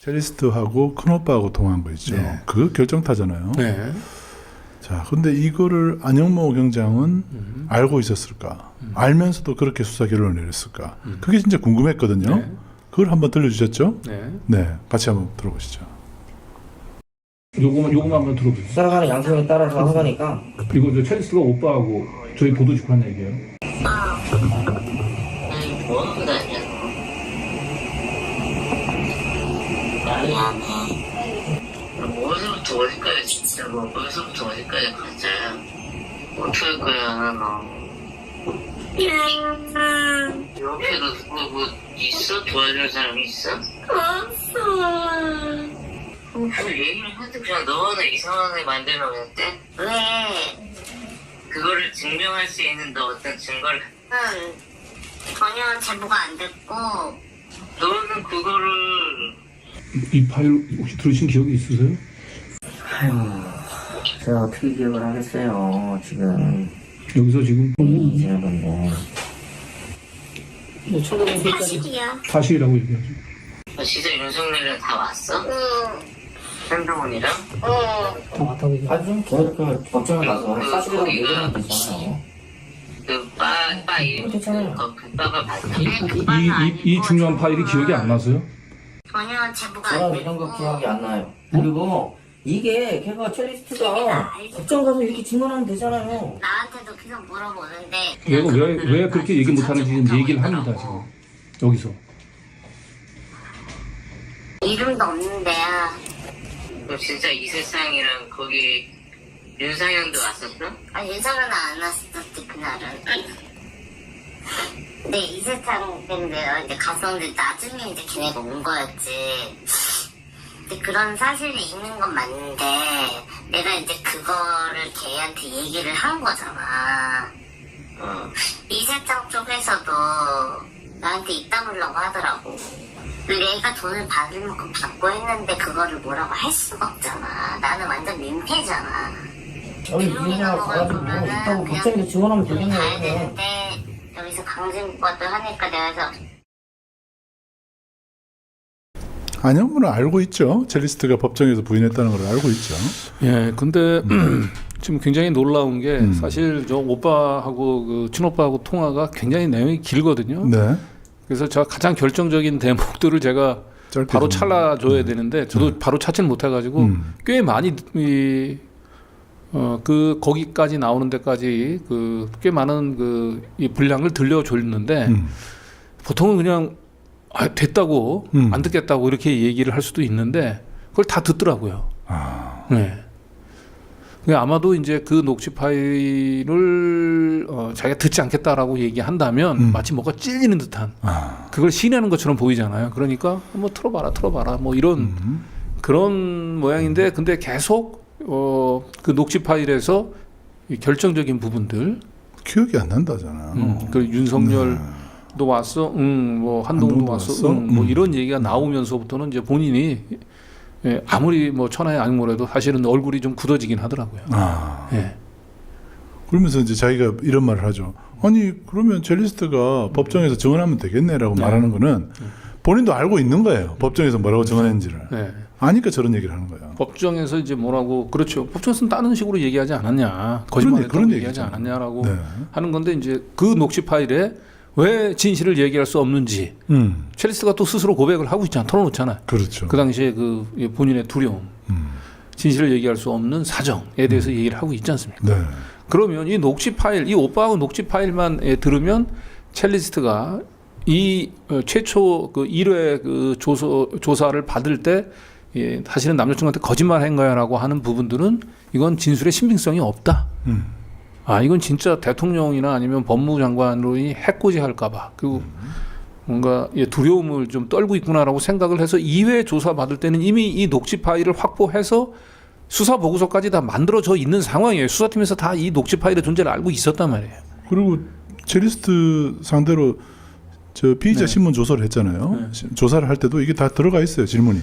첼리스트하고 큰오빠하고 통한 거 있죠. 네. 그 결정타잖아요. 네. 자, 근데 이거를 안영모 경장은 음. 알고 있었을까? 알면서도 그렇게 수사 결론을 내렸을까? 그게 진짜 궁금했거든요. 네. 그걸 한번 들려주셨죠? 네. 네, 같이 한번 들어보시죠. 요거만 요거만 한번 들어보세요. 살아가는 양성에 따라서 한 거니까 이거 저 첼리스가 오빠하고 저희 보도직 한 얘기예요. 아니, 뭐 하고 다녀? 미안해. 그럼 어디서부터 어디까지 진짜 뭐 어디서부터 어디까지 가자. 어떻게 할 거야 너? 옆에도 누구 뭐 있어? 도와줄 사람 있어? 없어. 그 얘기를 해도 그냥 너는 이상한 애 만들면 돼? 왜? 그거를 증명할 수 있는 너 어떤 증거를 응. 전혀 제보가 안 됐고 너는 그거를 이 파일 혹시 들으신 기억이 있으세요? 아휴 제가 어떻게 기억을 하겠어요 지금 여기서 지금 이제는 건데 사실이야. 사실이라고 얘기하죠. 너 진짜 윤석열이랑 다 왔어? 응. 한동훈이랑? 응. 아좀 그 법정에 가서 사실이라고 얘기를 하면 되잖아요 그빠빠 이름 괜찮아요. 그 빠가 봤어? 이, 이, 이 중요한 파일이 기억이 안 나서요? 전혀 제보가 안 됐고 이런 거 기억이 안 나요. 그리고 이게 걔가 첼리스트가 법정 가서 이렇게 증언하면 되잖아요. 나한테도 계속 물어보는데 얘가 왜, 왜 그렇게 얘기 못하는지 지금 얘기를 합니다, 지금. 여기서. 이름도 없는데야 너 진짜 이 세상이랑 거기 윤상현도 왔었어? 아 예전에는 안 왔었지 그날은 근데 이세창 때문에 내가 이제 갔었는데 나중에 이제 걔네가 온 거였지. 근데 그런 사실이 있는 건 맞는데 내가 이제 그거를 걔한테 얘기를 한 거잖아. 어. 이세창 쪽에서도 나한테 입 다물라고 하더라고. 내가 돈을 받을 만큼 받고 했는데 그거를 뭐라고 할 수가 없잖아. 나는 완전 민폐잖아. 여기 이인이랑 가가지고 뭐 있다고 법정에서 증언하면 가야 되겠네요 되는데 강진과도 하니까 내가 그래서 안영모는 알고 있죠. 첼리스트가 법정에서 부인했다는 걸 알고 있죠. 예, 근데 지금 굉장히 놀라운 게 음. 사실 저 오빠하고 그 친오빠하고 통화가 굉장히 내용이 길거든요. 네, 그래서 제가 가장 결정적인 대목들을 제가 바로 좀- 찰라줘야 되는데 저도 바로 찾지는 못해가지고 음. 꽤 많이 이, 어, 그 거기까지 나오는 데까지 그 꽤 많은 그 이 분량을 들려줬는데 음. 보통은 그냥 아, 됐다고 음. 안 듣겠다고 이렇게 얘기를 할 수도 있는데 그걸 다 듣더라고요. 아, 네. 그 아마도 이제 그 녹취 파일을 어, 자기가 듣지 않겠다라고 얘기한다면 음. 마치 뭐가 찔리는 듯한 아, 그걸 시내는 것처럼 보이잖아요. 그러니까 뭐 틀어봐라, 틀어봐라, 뭐 이런 음. 그런 모양인데 근데 계속 어, 그 녹취 파일에서 이 결정적인 부분들, 기억이 안 난다잖아요. 음, 그 윤석열도 왔어, 응, 뭐 한동훈도 한동훈도 왔어, 왔어? 응, 뭐 음. 이런 얘기가 나오면서부터는 이제 본인이 예, 아무리 뭐 천하의 악모라도 사실은 얼굴이 좀 굳어지긴 하더라고요. 아, 예. 그러면서 이제 자기가 이런 말을 하죠. 아니 그러면 첼리스트가 법정에서 증언하면 되겠네라고 네. 말하는 거는 본인도 알고 있는 거예요. 법정에서 뭐라고 증언했는지를 네. 아니까 저런 얘기를 하는 거예요. 법정에서 이제 뭐라고 그렇죠. 법정에서는 다른 식으로 얘기하지 않았냐, 거짓말했다고 그런 얘기하지. 않았냐라고 네. 하는 건데 이제 그 녹취 파일에 왜 진실을 얘기할 수 없는지 음, 첼리스가 또 스스로 고백을 하고 있잖아, 털어놓잖아요. 그렇죠. 그 당시에 그 본인의 두려움, 음, 진실을 얘기할 수 없는 사정에 대해서 얘기를 하고 있지 않습니까? 네, 그러면 이 녹취 파일, 이 오빠하고 녹취 파일만 예, 들으면 첼리스트가 이 어, 최초 그 1회 그 조서, 조사를 받을 때 예, 사실은 남자친구한테 거짓말 한 거야라고 하는 부분들은 이건 진술의 신빙성이 없다. 음, 아, 이건 진짜 대통령이나 아니면 법무장관으로이 해코지 할까봐 그리고 뭔가 예, 두려움을 좀 떨고 있구나라고 생각을 해서 2회 조사 받을 때는 이미 이 녹취 파일을 확보해서 수사 보고서까지 다 만들어져 있는 상황이에요. 수사팀에서 다 이 녹취 파일의 존재를 알고 있었단 말이에요. 그리고 첼리스트 상대로 저 피의자 네. 신문 조사를 했잖아요. 네. 조사를 할 때도 이게 다 들어가 있어요 질문이.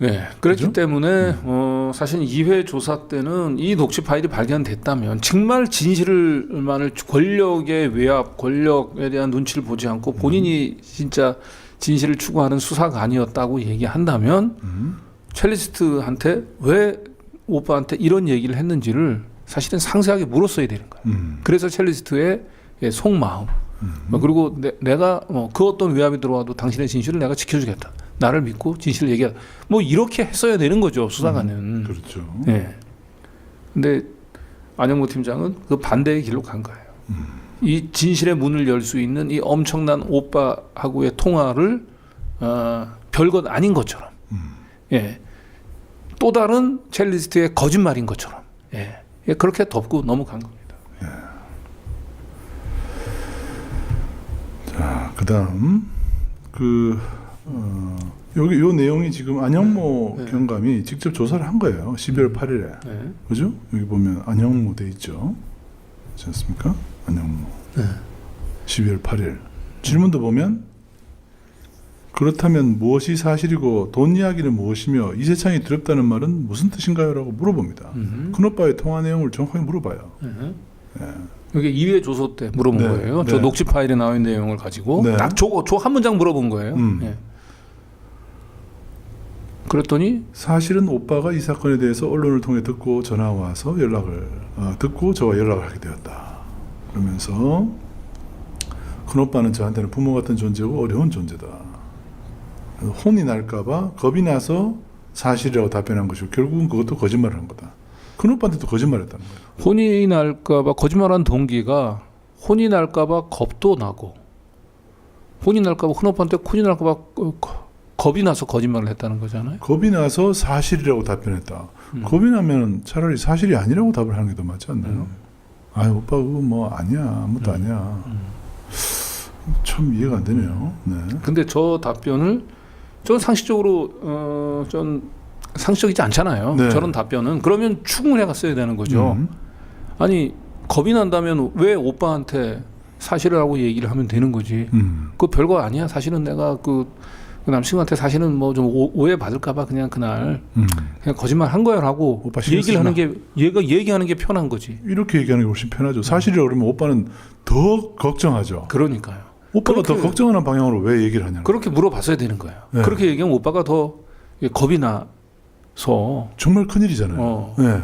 네, 그렇기 그죠? 때문에 어, 사실 2회 조사 때는 이 녹취 파일이 발견됐다면 정말 진실을만을 권력의 외압, 권력에 대한 눈치를 보지 않고 본인이 진짜 진실을 추구하는 수사가 아니었다고 얘기한다면 음. 첼리스트한테 왜 오빠한테 이런 얘기를 했는지를 사실은 상세하게 물었어야 되는 거예요. 음. 그래서 첼리스트의 예, 속마음 뭐 그리고 내, 가뭐그 어떤 위압이 들어와도 당신의 진실을 내가 지켜주겠다. 나를 믿고 진실을 얘기하. 뭐 이렇게 했어야 되는 거죠 수사관은. 그렇죠. 예. 근데 안영모 팀장은 그 반대의 길로 간 거예요. 이 진실의 문을 열 수 있는 이 엄청난 오빠하고의 통화를 어, 별것 아닌 것처럼, 예, 또 다른 첼리스트의 거짓말인 것처럼, 예, 예, 그렇게 덮고 넘어간 겁니다. 자, 그다음 그 어, 여기 요 내용이 지금 안영모 네. 네. 경감이 직접 조사를 한 거예요. 12월 8일에. 네. 그죠? 여기 보면 안영모 돼 있죠. 그렇지 않습니까? 안영모. 네. 12월 8일. 질문도 보면 그렇다면 무엇이 사실이고 돈 이야기는 무엇이며 이세창이 두렵다는 말은 무슨 뜻인가요?라고 물어봅니다. 음. 큰 오빠의 통화 내용을 정확하게 물어봐요. 네. 여기 2회 조소 때 물어본 네, 거예요. 네. 저 녹취 파일에 나와 있는 내용을 가지고 네. 딱 저거 저 한 문장 물어본 거예요. 음. 예. 그랬더니 사실은 오빠가 이 사건에 대해서 언론을 통해 듣고 전화 와서 연락을 아, 듣고 저와 연락을 하게 되었다. 그러면서 큰 오빠는 저한테는 부모 같은 존재고 어려운 존재다. 혼이 날까봐 겁이 나서 사실이라고 답변한 것이고 결국은 그것도 거짓말을 한 거다. 큰 오빠한테도 거짓말했다는 거예요. 혼이 날까봐 거짓말한 동기가 혼이 날까봐 겁도 나고 혼이 날까봐 큰 오빠한테 혼이 날까봐 거- 거- 겁이 나서 거짓말을 했다는 거잖아요. 겁이 나서 사실이라고 답변했다. 음. 겁이 나면 차라리 사실이 아니라고 답을 하는 게 더 맞지 않나요? 음. 아, 오빠 그거 뭐 아니야, 아무것도 아니야. 참 이해가 안 되네요. 네. 근데 저 답변을 저 상식적으로 어, 좀 상식적이지 않잖아요. 네. 저런 답변은 그러면 추궁을 해갔어야 되는 거죠. 음. 아니 겁이 난다면 왜 오빠한테 사실이라고 얘기를 하면 되는 거지. 음. 그 별거 아니야. 사실은 내가 그, 그 남친한테 사실은 뭐 좀 오해 받을까봐 그냥 그날 음. 그냥 거짓말 한 거야라고 오빠 얘기를 하는 게 얘가 얘기하는 게 편한 거지. 이렇게 얘기하는 게 훨씬 편하죠. 사실이라고 그러면 오빠는 더 걱정하죠. 그러니까요. 오빠가 더 그렇게- 걱정하는 방향으로 왜 얘기를 거예요. 그렇게 물어봤어야 되는 거예요. 네. 그렇게 얘기하면 오빠가 더 겁이 나서 정말 큰 일이잖아요. 어. 네.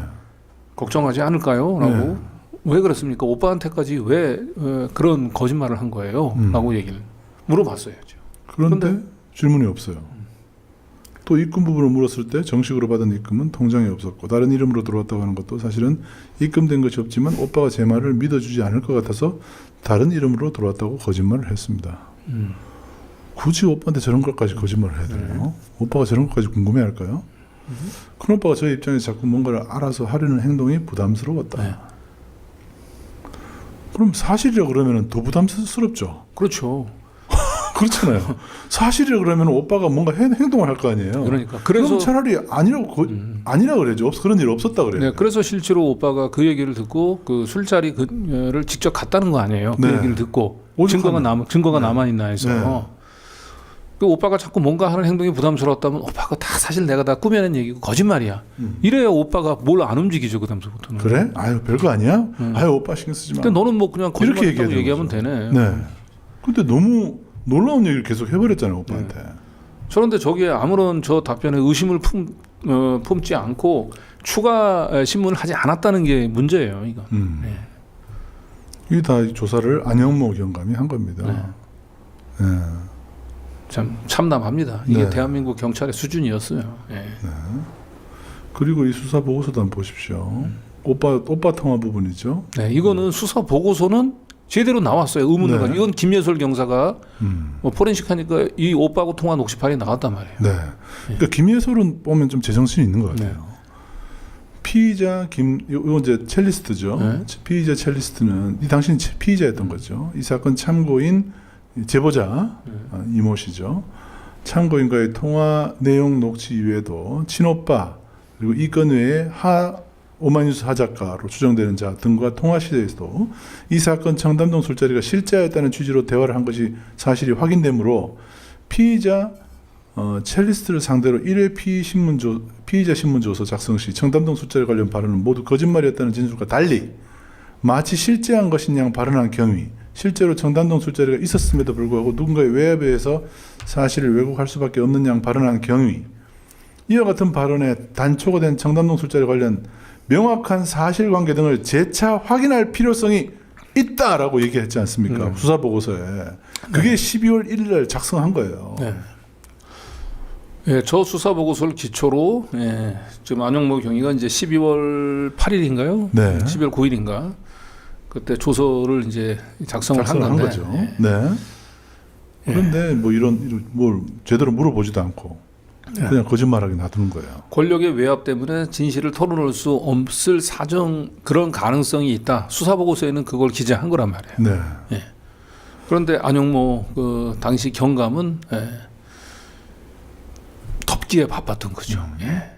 걱정하지 않을까요? 라고 네. 왜 그렇습니까? 오빠한테까지 왜 어, 그런 거짓말을 한 거예요? 음. 라고 얘기를 물어봤어야죠. 그런데 질문이 없어요. 또 입금 부분을 물었을 때 정식으로 받은 입금은 통장에 없었고 다른 이름으로 들어왔다고 하는 것도 사실은 입금된 것이 없지만 오빠가 제 말을 믿어주지 않을 것 같아서 다른 이름으로 들어왔다고 거짓말을 했습니다. 음. 굳이 오빠한테 저런 것까지 거짓말을 해야 되나요? 오빠가 저런 것까지 궁금해 할까요? 큰 오빠가 저의 입장에서 자꾸 뭔가를 알아서 하려는 행동이 부담스러웠다. 네. 그럼 사실이라 그러면 더 부담스럽죠. 그렇죠. 그렇잖아요. 사실이라 그러면 오빠가 뭔가 행- 행동을 할 거 아니에요. 그러니까 그래서 차라리 아니라고 거, 음. 아니라 그래죠. 없 그런 일 없었다 그래요. 네, 그래서 실제로 오빠가 그 얘기를 듣고 그 술자리 그를 직접 갔다는 거 아니에요. 그 네. 얘기를 듣고. 증거가 남 증거가 네. 남아 있나 해서 네. 그 오빠가 자꾸 뭔가 하는 행동이 부담스러웠다면 오빠가 다 사실 내가 다 꾸며낸 얘기고 거짓말이야. 이래야 오빠가 뭘 안 움직이죠 그 다음부터는. 음. 그래? 아유 별거 아니야. 음. 아유 오빠 신경 쓰지 마. 근데 너는 뭐 그냥 이렇게 거짓말이라고 얘기해야 얘기하면 되는 되네. 네. 근데 너무 놀라운 얘기를 계속 해버렸잖아요 오빠한테. 네. 그런데 저기에 아무런 저 답변에 의심을 품, 어, 품지 않고 추가 에, 신문을 하지 않았다는 게 문제예요. 이거. 음. 네. 이게 다 조사를 안영모 경감이 한 겁니다. 네. 참 참담합니다. 이게 네. 대한민국 경찰의 수준이었어요. 예. 그리고 이 수사 보고서도 한번 보십시오. 오빠 오빠 통화 부분이죠. 네, 이거는 수사 보고서는 제대로 나왔어요. 의문을 네. 가지고 이건 김예솔 경사가 음. 뭐 포렌식 하니까 이 오빠하고 통화 녹취 파일이 나왔단 말이에요. 네. 그러니까 김예솔은 보면 좀 제정신이 있는 것 같아요. 네. 피의자 김 이거 이제 첼리스트죠. 네. 피의자 첼리스트는 이 당신이 체- 피의자였던 거죠. 이 사건 참고인 제보자 네. 아, 이모 씨죠. 참고인과의 통화 내용 녹취 이외에도 친오빠 그리고 이 건 외에 하 오마이뉴스 하작가로 추정되는 자 등과 통화 시대에서도 이 사건 청담동 술자리가 실제였다는 취지로 대화를 한 것이 사실이 확인되므로 피의자 어, 첼리스트를 상대로 1회 피의 신문조, 피의자 신문조서 작성 시 청담동 술자리 관련 발언은 모두 거짓말이었다는 진술과 달리 마치 실제한 것인 양 발언한 경위 실제로 청담동 술자리가 있었음에도 불구하고 누군가의 외압에 의해서 사실을 왜곡할 수밖에 없는 양 발언한 경위 이와 같은 발언에 단초가 된 청담동 술자리 관련 명확한 사실관계 등을 재차 확인할 필요성이 있다라고 얘기했지 않습니까? 수사 보고서에 그게 12월 1일 날 작성한 거예요. 네. 예, 저 수사 보고서를 기초로 예, 지금 안영모 경위가 이제 12월 8일인가요? 네. 12월 9일인가? 그때 조서를 이제 작성을 한 작성을 한 건데. 거죠. 예. 네. 그런데 뭐 이런, 이런 뭘 제대로 물어보지도 않고 그냥 거짓말하게 놔두는 거예요. 권력의 외압 때문에 진실을 털어놓을 수 없을 사정 그런 가능성이 있다. 수사 보고서에는 그걸 기재한 거란 말이에요. 네. 그런데 안영모 그 당시 경감은 예, 덮기에 바빴던 거죠. 예.